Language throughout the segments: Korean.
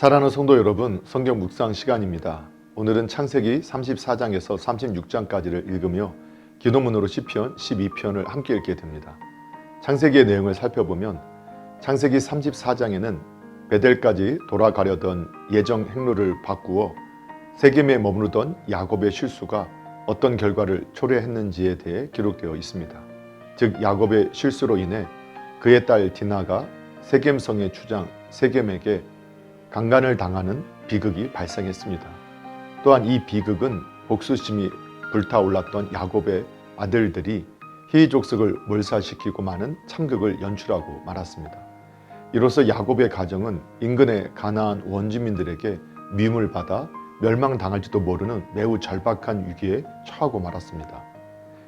사랑하는 성도 여러분, 성경 묵상 시간입니다. 오늘은 창세기 34장에서 36장까지를 읽으며 기도문으로 시편 12편을 함께 읽게 됩니다. 창세기의 내용을 살펴보면 창세기 34장에는 베델까지 돌아가려던 예정 행로를 바꾸어 세겜에 머무르던 야곱의 실수가 어떤 결과를 초래했는지에 대해 기록되어 있습니다. 즉 야곱의 실수로 인해 그의 딸 디나가 세겜성의 주장 세겜에게 강간을 당하는 비극이 발생했습니다. 또한 이 비극은 복수심이 불타올랐던 야곱의 아들들이 희족석을 몰살시키고 마는 참극을 연출하고 말았습니다. 이로써 야곱의 가정은 인근의 가나안 원주민들에게 미움을 받아 멸망당할지도 모르는 매우 절박한 위기에 처하고 말았습니다.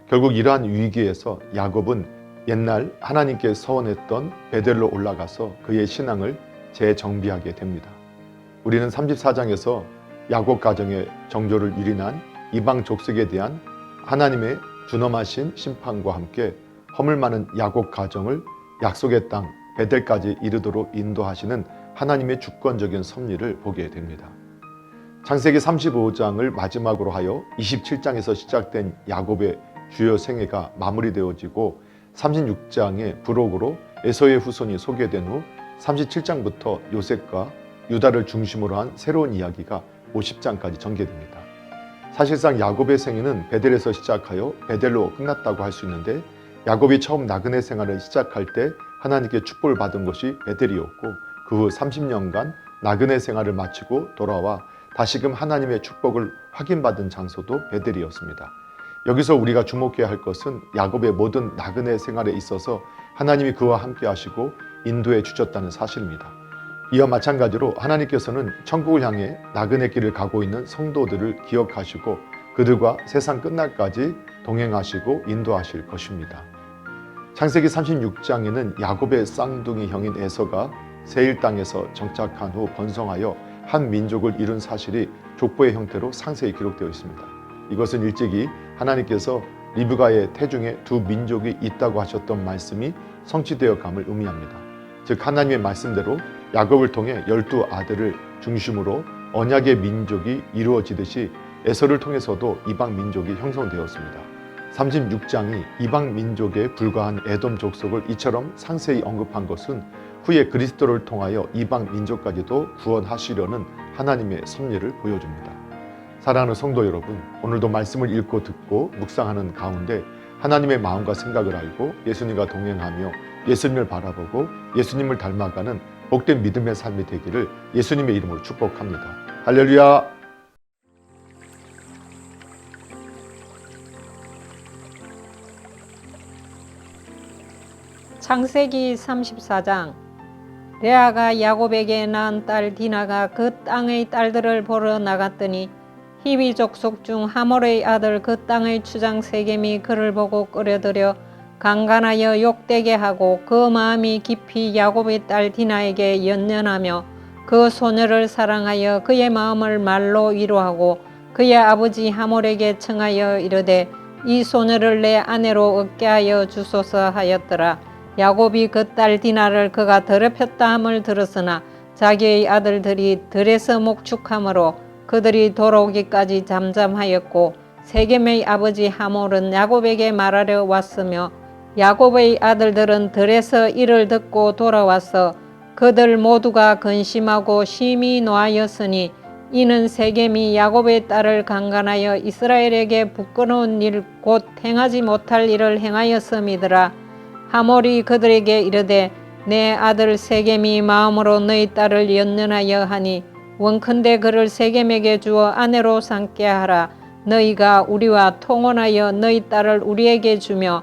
결국 이러한 위기에서 야곱은 옛날 하나님께 서원했던 베델로 올라가서 그의 신앙을 재정비하게 됩니다. 우리는 34장에서 야곱 가정의 정조를 유린한 이방 족속에 대한 하나님의 준엄하신 심판과 함께 허물 많은 야곱 가정을 약속의 땅 베델까지 이르도록 인도하시는 하나님의 주권적인 섭리를 보게 됩니다. 창세기 35장을 마지막으로 하여 27장에서 시작된 야곱의 주요 생애가 마무리되어지고 36장의 부록으로 에서의 후손이 소개된 후 37장부터 요셉과 유다를 중심으로 한 새로운 이야기가 50장까지 전개됩니다. 사실상 야곱의 생애는 베델에서 시작하여 베델로 끝났다고 할 수 있는데 야곱이 처음 나그네 생활을 시작할 때 하나님께 축복을 받은 곳이 베델이었고 그 후 30년간 나그네 생활을 마치고 돌아와 다시금 하나님의 축복을 확인받은 장소도 베델이었습니다. 여기서 우리가 주목해야 할 것은 야곱의 모든 나그네 생활에 있어서 하나님이 그와 함께 하시고 인도해 주셨다는 사실입니다. 이와 마찬가지로 하나님께서는 천국을 향해 나그네 길을 가고 있는 성도들을 기억하시고 그들과 세상 끝날까지 동행하시고 인도하실 것입니다. 창세기 36장에는 야곱의 쌍둥이 형인 에서가 세일 땅에서 정착한 후 번성하여 한 민족을 이룬 사실이 족보의 형태로 상세히 기록되어 있습니다. 이것은 일찍이 하나님께서 리브가의 태중에 두 민족이 있다고 하셨던 말씀이 성취되어 감을 의미합니다. 즉 하나님의 말씀대로 야곱을 통해 열두 아들을 중심으로 언약의 민족이 이루어지듯이 에서를 통해서도 이방 민족이 형성되었습니다. 36장이 이방 민족에 불과한 에돔 족속을 이처럼 상세히 언급한 것은 후에 그리스도를 통하여 이방 민족까지도 구원하시려는 하나님의 섭리를 보여줍니다. 사랑하는 성도 여러분, 오늘도 말씀을 읽고 듣고 묵상하는 가운데 하나님의 마음과 생각을 알고 예수님과 동행하며 예수님을 바라보고 예수님을 닮아가는 복된 믿음의 삶이 되기를 예수님의 이름으로 축복합니다. 할렐루야! 창세기 34장 레아가 야곱에게 낳은 딸 디나가 그 땅의 딸들을 보러 나갔더니 히비 족속 중 하몰의 아들 그 땅의 추장 세겜이 그를 보고 끌어들여 강간하여 욕되게 하고 그 마음이 깊이 야곱의 딸 디나에게 연연하며 그 소녀를 사랑하여 그의 마음을 말로 위로하고 그의 아버지 하몰에게 청하여 이르되 이 소녀를 내 아내로 얻게 하여 주소서 하였더라. 야곱이 그 딸 디나를 그가 더럽혔다 함을 들었으나 자기의 아들들이 들에서 목축함으로 그들이 돌아오기까지 잠잠하였고 세겜의 아버지 하몰은 야곱에게 말하려 왔으며 야곱의 아들들은 들에서 이를 듣고 돌아와서 그들 모두가 근심하고 심히 노하였으니 이는 세겜이 야곱의 딸을 강간하여 이스라엘에게 부끄러운 일 곧 행하지 못할 일을 행하였음이더라. 하몰이 그들에게 이르되 내 아들 세겜이 마음으로 너희 딸을 연연하여 하니 원컨대 그를 세겜에게 주어 아내로 삼게 하라. 너희가 우리와 통혼하여 너희 딸을 우리에게 주며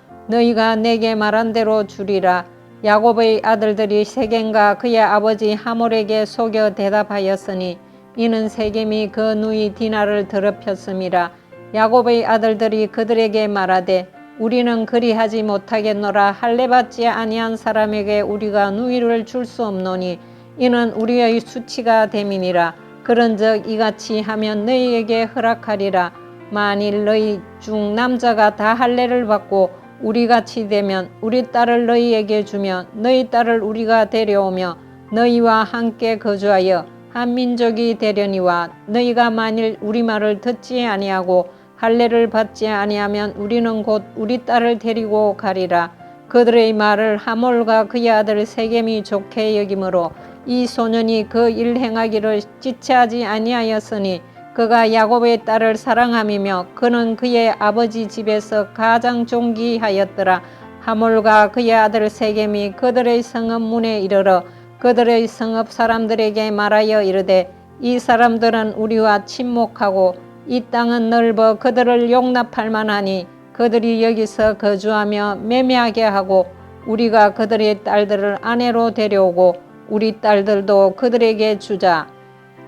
너희가 내게 말한 대로 주리라. 야곱의 아들들이 세겜과 그의 아버지 하몰에게 속여 대답하였으니 이는 세겜이 그 누이 디나를 더럽혔음이라. 야곱의 아들들이 그들에게 말하되 우리는 그리하지 못하겠노라. 할례 받지 아니한 사람에게 우리가 누이를 줄 수 없노니 이는 우리의 수치가 됨이니라. 그런즉 이같이 하면 너희에게 허락하리라. 만일 너희 중 남자가 다 할례를 받고 우리 같이 되면 우리 딸을 너희에게 주며 너희 딸을 우리가 데려오며 너희와 함께 거주하여 한 민족이 되려니와 너희가 만일 우리 말을 듣지 아니하고 할례를 받지 아니하면 우리는 곧 우리 딸을 데리고 가리라. 그들의 말을 하몰과 그의 아들 세겜이 좋게 여김으로 이 소년이 그 일 행하기를 지체하지 아니하였으니 그가 야곱의 딸을 사랑함이며 그는 그의 아버지 집에서 가장 존귀하였더라. 하몰과 그의 아들 세겜이 그들의 성읍 문에 이르러 그들의 성읍 사람들에게 말하여 이르되 이 사람들은 우리와 친목하고 이 땅은 넓어 그들을 용납할 만하니 그들이 여기서 거주하며 매매하게 하고 우리가 그들의 딸들을 아내로 데려오고 우리 딸들도 그들에게 주자.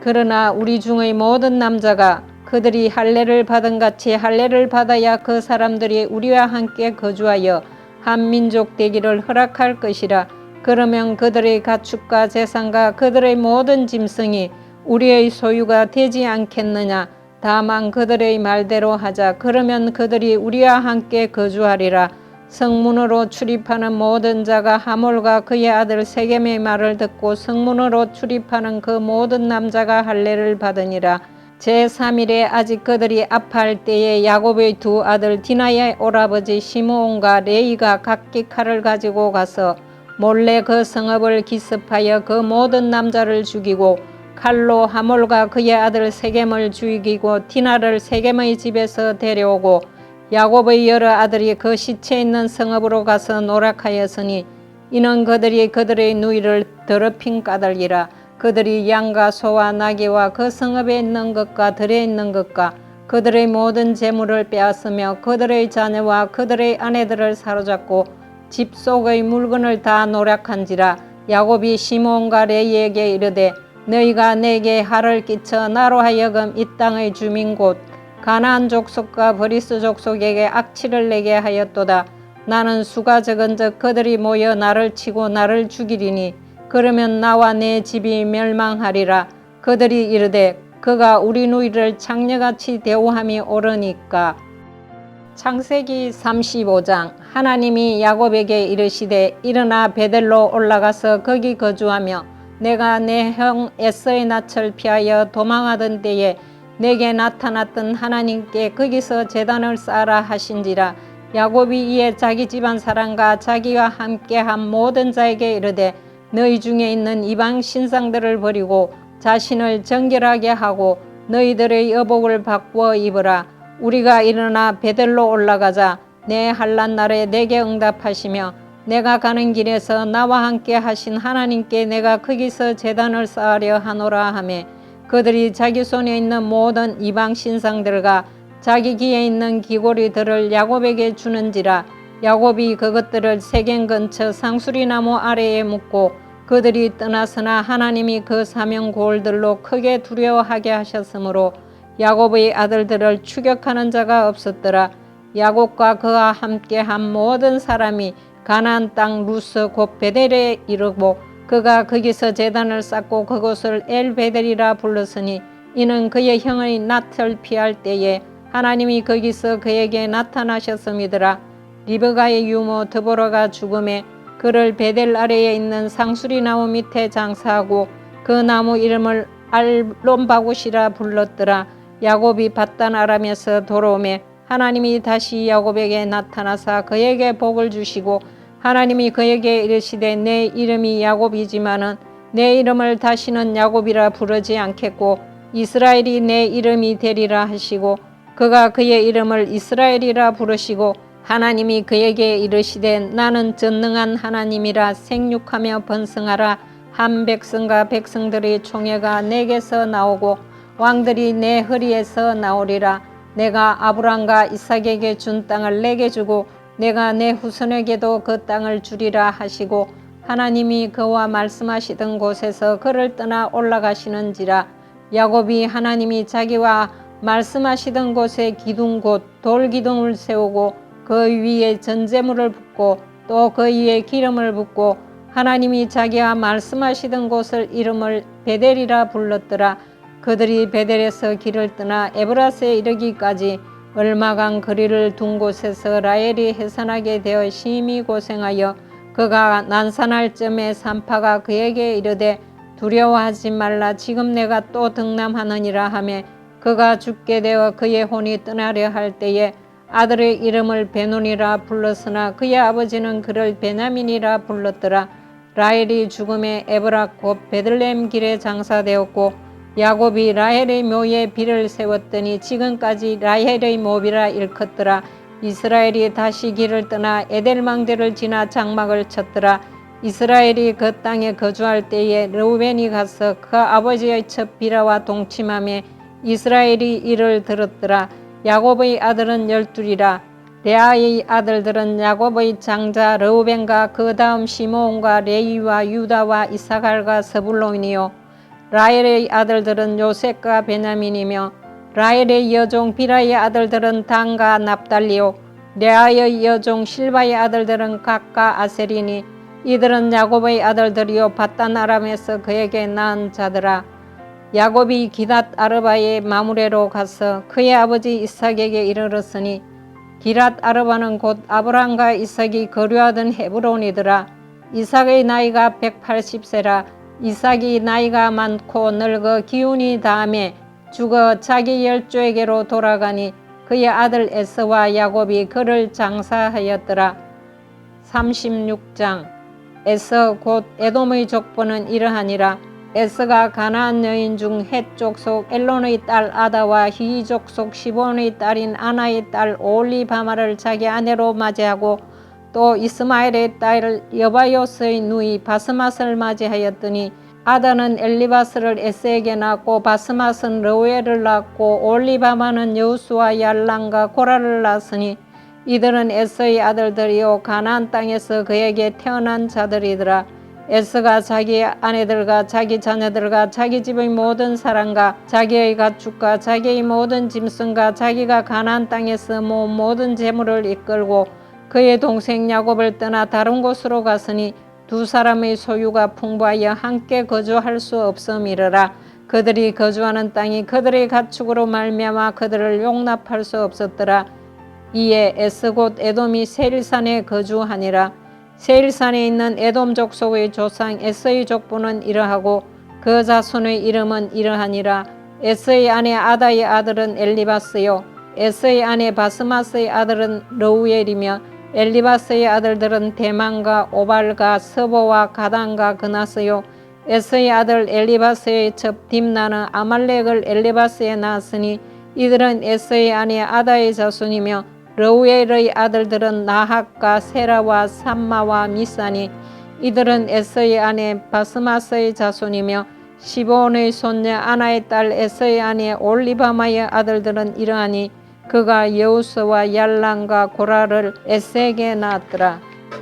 그러나 우리 중의 모든 남자가 그들이 할례를 받은 같이 할례를 받아야 그 사람들이 우리와 함께 거주하여 한 민족 되기를 허락할 것이라. 그러면 그들의 가축과 재산과 그들의 모든 짐승이 우리의 소유가 되지 않겠느냐. 다만 그들의 말대로 하자. 그러면 그들이 우리와 함께 거주하리라. 성문으로 출입하는 모든 자가 하몰과 그의 아들 세겜의 말을 듣고 성문으로 출입하는 그 모든 남자가 할례를 받으니라. 제3일에 아직 그들이 아파할 때에 야곱의 두 아들 디나의 오라버지 시므온과 레이가 각기 칼을 가지고 가서 몰래 그 성읍을 기습하여 그 모든 남자를 죽이고 칼로 하몰과 그의 아들 세겜을 죽이고 디나를 세겜의 집에서 데려오고 야곱의 여러 아들이 그 시체 있는 성읍으로 가서 노락하였으니 이는 그들이 그들의 누이를 더럽힌 까닭이라 그들이 양과 소와 나귀와 그 성읍에 있는 것과 들에 있는 것과 그들의 모든 재물을 빼앗으며 그들의 자녀와 그들의 아내들을 사로잡고 집 속의 물건을 다 노력한지라 야곱이 시몬과 레이에게 이르되 너희가 내게 하를 끼쳐 나로 하여금 이 땅의 주민 곧 가나안 족속과 브리스 족속에게 악취를 내게 하였도다. 나는 수가 적은 즉 그들이 모여 나를 치고 나를 죽이리니 그러면 나와 내 집이 멸망하리라. 그들이 이르되 그가 우리 누이를 장녀같이 대우함이 옳으니까. 창세기 35장 하나님이 야곱에게 이르시되 일어나 베델로 올라가서 거기 거주하며 내가 내 형 에서의 낯을 피하여 도망하던 때에 내게 나타났던 하나님께 거기서 재단을 쌓아라 하신지라. 야곱이 이에 자기 집안 사람과 자기와 함께한 모든 자에게 이르되 너희 중에 있는 이방 신상들을 버리고 자신을 정결하게 하고 너희들의 여복을 바꾸어 입으라. 우리가 일어나 베델로 올라가자. 내 한란 날에 내게 응답하시며 내가 가는 길에서 나와 함께 하신 하나님께 내가 거기서 재단을 쌓으려 하노라 하매 그들이 자기 손에 있는 모든 이방 신상들과 자기 귀에 있는 귀고리들을 야곱에게 주는지라 야곱이 그것들을 세겜 근처 상수리 나무 아래에 묻고 그들이 떠나서나 하나님이 그 사명 고을들로 크게 두려워하게 하셨으므로 야곱의 아들들을 추격하는 자가 없었더라. 야곱과 그와 함께 한 모든 사람이 가나안 땅 루스 곧 베델에 이르고 그가 거기서 제단을 쌓고 그곳을 엘베델이라 불렀으니 이는 그의 형의 낯을 피할 때에 하나님이 거기서 그에게 나타나셨음이더라. 리브가의 유모 드보라가 죽음에 그를 베델 아래에 있는 상수리 나무 밑에 장사하고 그 나무 이름을 알론바굿이라 불렀더라. 야곱이 바단 아람에서 돌아오매 하나님이 다시 야곱에게 나타나사 그에게 복을 주시고 하나님이 그에게 이르시되 내 이름이 야곱이지만은 내 이름을 다시는 야곱이라 부르지 않겠고 이스라엘이 내 이름이 되리라 하시고 그가 그의 이름을 이스라엘이라 부르시고 하나님이 그에게 이르시되 나는 전능한 하나님이라 생육하며 번성하라. 한 백성과 백성들의 총회가 내게서 나오고 왕들이 내 허리에서 나오리라. 내가 아브람과 이삭에게 준 땅을 내게 주고 내가 내 후손에게도 그 땅을 주리라 하시고 하나님이 그와 말씀하시던 곳에서 그를 떠나 올라가시는지라 야곱이 하나님이 자기와 말씀하시던 곳에 기둥 곧 돌기둥을 세우고 그 위에 전제물을 붓고 또 그 위에 기름을 붓고 하나님이 자기와 말씀하시던 곳을 이름을 베델이라 불렀더라. 그들이 베델에서 길을 떠나 에브라스에 이르기까지 얼마간 거리를 둔 곳에서 라헬이 해산하게 되어 심히 고생하여 그가 난산할 쯤에 산파가 그에게 이르되 두려워하지 말라. 지금 내가 또 등남하느니라 하매 그가 죽게 되어 그의 혼이 떠나려 할 때에 아들의 이름을 베논이라 불렀으나 그의 아버지는 그를 베냐민이라 불렀더라. 라헬이 죽음에 에브락 곧 베들레헴 길에 장사되었고 야곱이 라헬의 묘에 비를 세웠더니 지금까지 라헬의 몹이라 일컫더라. 이스라엘이 다시 길을 떠나 에델망대를 지나 장막을 쳤더라. 이스라엘이 그 땅에 거주할 때에 르우벤이 가서 그 아버지의 첫 비라와 동침함에 이스라엘이 이를 들었더라. 야곱의 아들은 열둘이라. 레아의 아들들은 야곱의 장자 르우벤과 그 다음 시므온과 레이와 유다와 이사갈과 서불론이요 라헬의 아들들은 요셉과 베냐민이며 라헬의 여종 비라의 아들들은 단과 납달리요 레아의 여종 실바의 아들들은 각과 아셀이니 이들은 야곱의 아들들이요 바단 아람에서 그에게 낳은 자들아 야곱이 기닷 아르바의 마무레로 가서 그의 아버지 이삭에게 이르렀으니 기랏 아르바는 곧 아브람과 이삭이 거류하던 헤브론이더라. 이삭의 나이가 180세라 이삭이 나이가 많고 늙어 기운이 다음에 죽어 자기 열조에게로 돌아가니 그의 아들 에스와 야곱이 그를 장사하였더라. 36장 에서 곧 에돔의 족보는 이러하니라. 에스가 가나안 여인 중 헷족 속 엘론의 딸 아다와 히족 속 시본의 딸인 아나의 딸 올리바마를 자기 아내로 맞이하고 또 이스마엘의 딸 여바요스의 누이 바스맛을 맞이하였더니 아다는 엘리바스를 에스에게 낳고 바스맛은 르우엘을 낳고 올리바마는 여우수와 yar랑과 고라를 낳았으니 이들은 에스의 아들들이요 가나안 땅에서 그에게 태어난 자들이더라. 에스가 자기 아내들과 자기 자녀들과 자기 집의 모든 사람과 자기의 가축과 자기의 모든 짐승과 자기가 가나안 땅에서 모은 모든 재물을 이끌고 그의 동생 야곱을 떠나 다른 곳으로 갔으니 두 사람의 소유가 풍부하여 함께 거주할 수 없음이르라. 그들이 거주하는 땅이 그들의 가축으로 말미암아 그들을 용납할 수 없었더라. 이에 에스곧 에돔이 세일산에 거주하니라. 세일산에 있는 에돔 족속의 조상 에스의 족보는 이러하고 그 자손의 이름은 이러하니라. 에스의 아내 아다의 아들은 엘리바스요. 에스의 아내 바스마스의 아들은 르우엘이며 엘리바스의 아들들은 대만과 오발과 서보와 가단과 그나스요. 에스의 아들 엘리바스의 첩 딥나는 아말렉을 엘리바스에 낳았으니 이들은 에스의 아내 아다의 자손이며 르우엘의 아들들은 나학과 세라와 삼마와 미사니. 이들은 에스의 아내 바스마스의 자손이며 시본의 손녀 아나의 딸 에스의 아내 올리바마의 아들들은 이러하니 그가 여우스와 yar랑과 고라를 에스에게 낳았더라.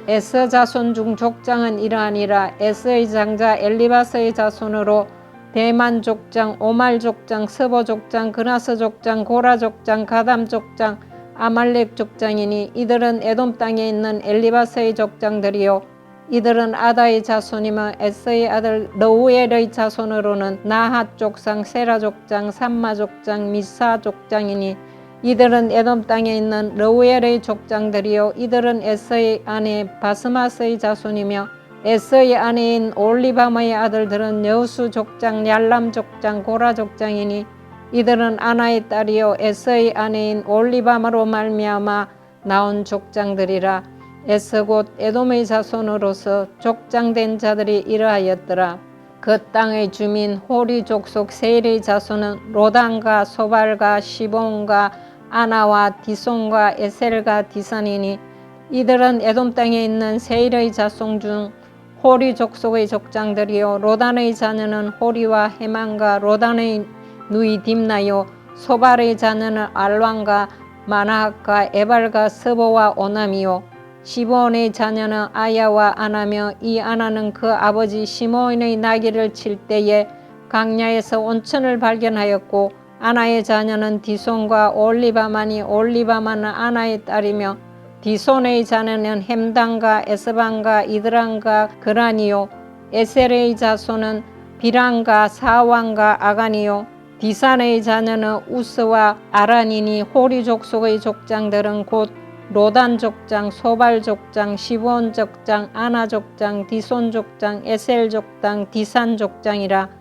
에스 자손 중 족장은 이러하니라 에스의 장자 엘리바스의 자손으로 대만 족장, 오말 족장, 서보 족장, 그나스 족장, 고라 족장, 가담 족장, 아말렉 족장이니 이들은 에돔 땅에 있는 엘리바스의 족장들이요 이들은 아다의 자손이며 에스의 아들 러우엘의 자손으로는 나핫 족상, 세라 족장, 삼마 족장, 미사 족장이니 이들은 에돔 땅에 있는 러우엘의 족장들이요. 이들은 에스의 아내 바스마스의 자손이며 에스의 아내인 올리바마의 아들들은 여수 족장, 얄람 족장, 고라 족장이니 이들은 아나의 딸이요. 에스의 아내인 올리바마로 말미암아 나온 족장들이라. 에스 곧 에돔의 자손으로서 족장된 자들이 이러하였더라. 그 땅의 주민 호리 족속 세일의 자손은 로단과 소발과 시본과 아나와 디손과 에셀과 디산이니 이들은 에돔 땅에 있는 세일의 자손 중 호리 족속의 족장들이요 로단의 자녀는 호리와 헤만과 로단의 누이 딥나요 소발의 자녀는 알왕과 마나학과 에발과 스보와 오남이요 시본의 자녀는 아야와 아나며 이 아나는 그 아버지 시몬의 나귀를 칠 때에 강야에서 온천을 발견하였고 아나의 자녀는 디손과 올리바만이 올리바만은 아나의 딸이며 디손의 자녀는 햄단과 에스반과 이드란과 그라니요. 에셀의 자손은 비란과 사왕과 아가니요. 디산의 자녀는 우스와 아란이니 호리 족 속의 족장들은 곧 로단 족장, 소발 족장, 시본 족장, 아나 족장, 디손 족장, 에셀 족장, 디산 족장이라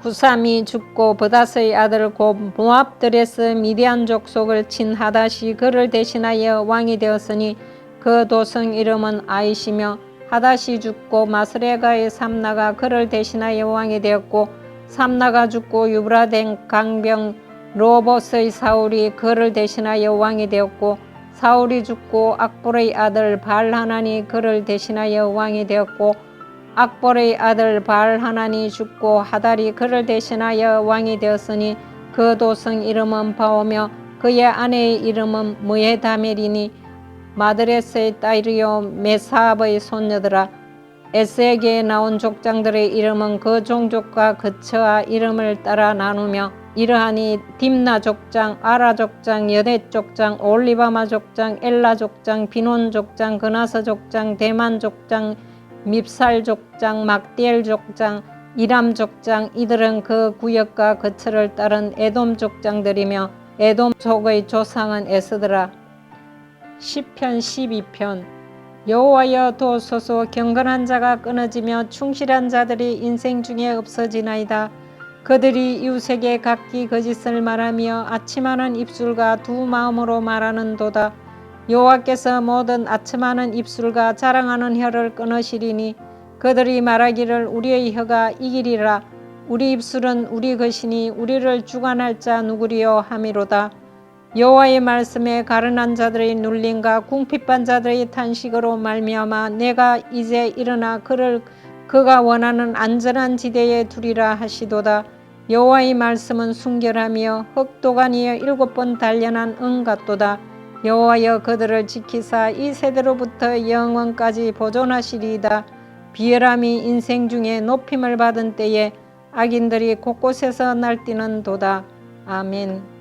후삼이 죽고 버다스의 아들 곧 모압 드레스 미디안 족속을 친 하닷이 그를 대신하여 왕이 되었으니 그 도성 이름은 아이시며 하닷이 죽고 마스레가의 삼나가 그를 대신하여 왕이 되었고 삼나가 죽고 유브라된 강병 로보스의 사울이 그를 대신하여 왕이 되었고 사울이 죽고 악볼의 아들 발하나니 그를 대신하여 왕이 되었고 악볼의 아들 발하나니 죽고 하달이 그를 대신하여 왕이 되었으니 그 도성 이름은 바오며 그의 아내의 이름은 무에다멜이니 마드레스의 딸이요 메사압의 손녀들아 에스에게에 나온 족장들의 이름은 그 종족과 그 처와 이름을 따라 나누며 이러하니 딥나 족장, 아라 족장, 여대 족장, 올리바마 족장, 엘라 족장, 비논 족장, 그나서 족장, 대만 족장, 밉살 족장, 막디엘 족장, 이람 족장 이들은 그 구역과 그 처를 따른 에돔 족장들이며 에돔 족의 조상은 에스드라 시편 12편 여호와여 도소서 경건한 자가 끊어지며 충실한 자들이 인생 중에 없어지나이다. 그들이 이웃에게 각기 거짓을 말하며 아침하는 입술과 두 마음으로 말하는도다. 여호와께서 모든 아첨하는 입술과 자랑하는 혀를 끊으시리니 그들이 말하기를 우리의 혀가 이기리라 우리 입술은 우리 것이니 우리를 주관할 자 누구리요 하미로다. 여호와의 말씀에 가르난 자들의 눌림과 궁핍한 자들의 탄식으로 말미암아 내가 이제 일어나 그를 그가 원하는 안전한 지대에 두리라 하시도다. 여호와의 말씀은 순결하며 흑도가니에 일곱 번 단련한 은 같도다. 여호와여 그들을 지키사 이 세대로부터 영원까지 보존하시리이다. 비열함이 인생 중에 높임을 받은 때에 악인들이 곳곳에서 날뛰는 도다. 아멘.